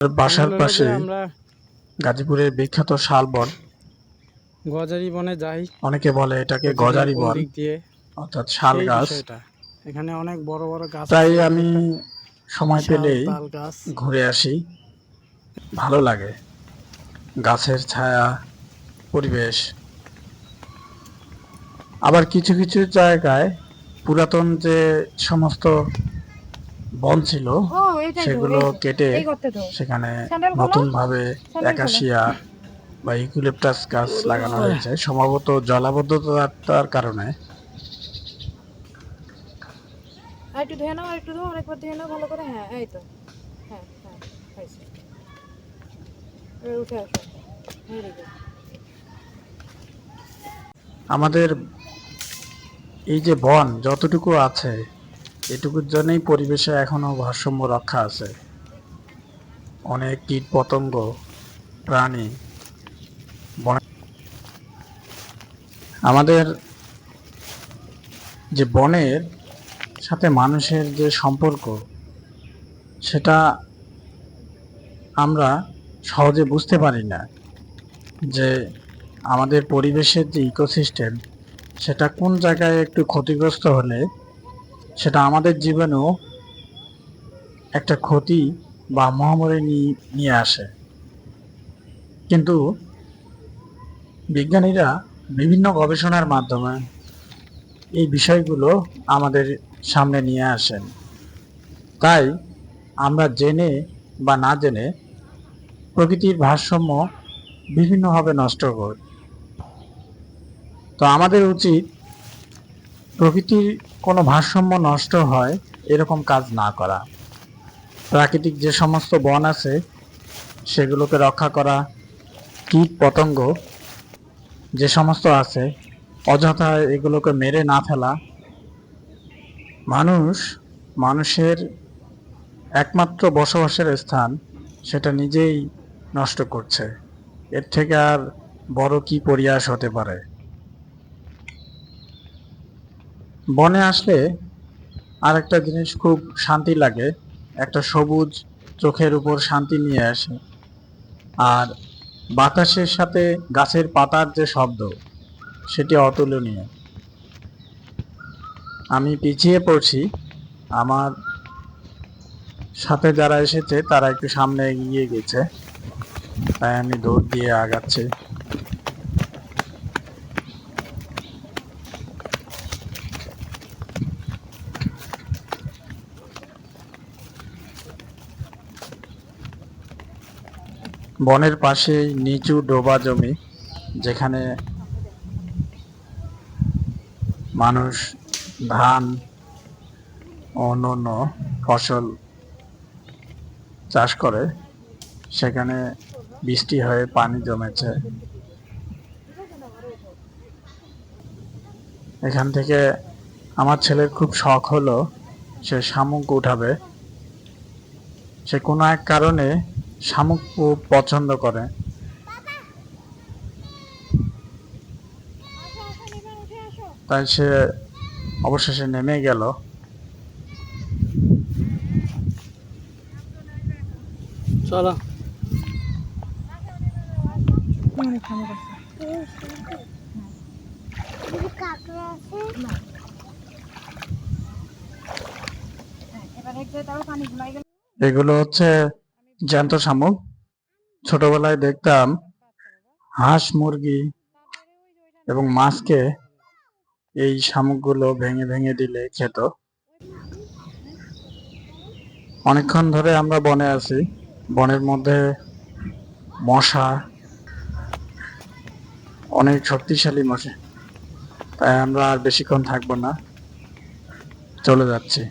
বাসার পাশে গাজীপুরের বিখ্যাত শালবন। গজারি বনে যাই। অনেকে বলে এটাকে গজারি বন। অর্থাৎ শাল গাছ। এখানে অনেক বড় বড় গাছ তাই আমি সময় পেলেই ঘুরে আসি। ভালো লাগে। গাছের ছায়া পরিবেশ। আবার কিছু কিছু জায়গায় পুরাতন যে সমস্ত বন ছিল সেগুলো কেটে এই করতে তো সেখানে নতুন ভাবে একাশিয়া বা ইকুলিপটাস গাছ লাগানো হয়েছে সম্ভবত জলাবদ্ধতার কারণে। একটু ধুয়ে নাও একটু ধুয়ে আরেকবার ধুয়ে নাও ভালো করে। হ্যাঁ এই তো। হ্যাঁ হ্যাঁ উঠে আসো। আমাদের এই যে বন যতটুকু আছে এটুকুর জন্যই পরিবেশে এখনও ভারসাম্য রক্ষা আছে। অনেক কীট পতঙ্গ প্রাণী আমাদের যে বনের সাথে মানুষের যে সম্পর্ক, সেটা আমরা সহজে বুঝতে পারি না যে আমাদের পরিবেশের যে ইকোসিস্টেম সেটা কোন জায়গায় একটু ক্ষতিগ্রস্ত হলে সেটা আমাদের জীবনেও একটা ক্ষতি বা মহামারী নিয়ে আসে। কিন্তু বিজ্ঞানীরা বিভিন্ন গবেষণার মাধ্যমে এই বিষয়গুলো আমাদের সামনে নিয়ে আসেন। তাই আমরা জেনে বা না জেনে প্রকৃতির ভারসাম্য বিভিন্নভাবে নষ্ট করি। তো আমাদের উচিত প্রকৃতির কোনো ভারসাম্য নষ্ট হয় এরকম কাজ না করা। প্রাকৃতিক যে সমস্ত বন আছে, সেগুলোকে রক্ষা করা, কীট পতঙ্গ যে সমস্ত আছে, অযথা এগুলোকে মেরে না ফেলা, মানুষ মানুষের একমাত্র বসবাসের স্থান, সেটা নিজেই নষ্ট করছে। এর থেকে আর বড় কি পরিয়াস হতে পারে? বনে আসলে আর একটা জিনিস খুব শান্তি লাগে। একটা সবুজ চোখের উপর শান্তি নিয়ে আসে। আর বাতাসের সাথে গাছের পাতার যে শব্দ, সেটি অতুলনীয়। আমি পিছিয়ে পড়ছি। আমার সাথে যারা এসেছে, তারা একটু সামনে এগিয়ে গেছে। তাই আমি দৌড় দিয়ে আগাচ্ছি। বনের পাশেই নিচু ডোবা জমি, যেখানে মানুষ ধান, অন্যান্য ফসল চাষ করে। সেখানে বৃষ্টি হয়ে পানি জমেছে। এখান থেকে আমার ছেলের খুব শখ হলো, সে শামুক উঠাবে। সে কোনো এক কারণে শামুক খুব পছন্দ করে। তাই সে অবশেষে নেমে গেল। চলো। এগুলো হচ্ছে জ্যান্ত শামুক। ছোটবেলায় দেখতাম হাঁস মুরগি এবং মাছকে এই শামুকগুলো ভেঙে ভেঙে দিলে খেত। অনেকক্ষণ ধরে আমরা বনে আছি। বনের মধ্যে মশা অনেক শক্তিশালী মশা, তাই আমরা আর বেশিক্ষণ থাকব না। চলে যাচ্ছি।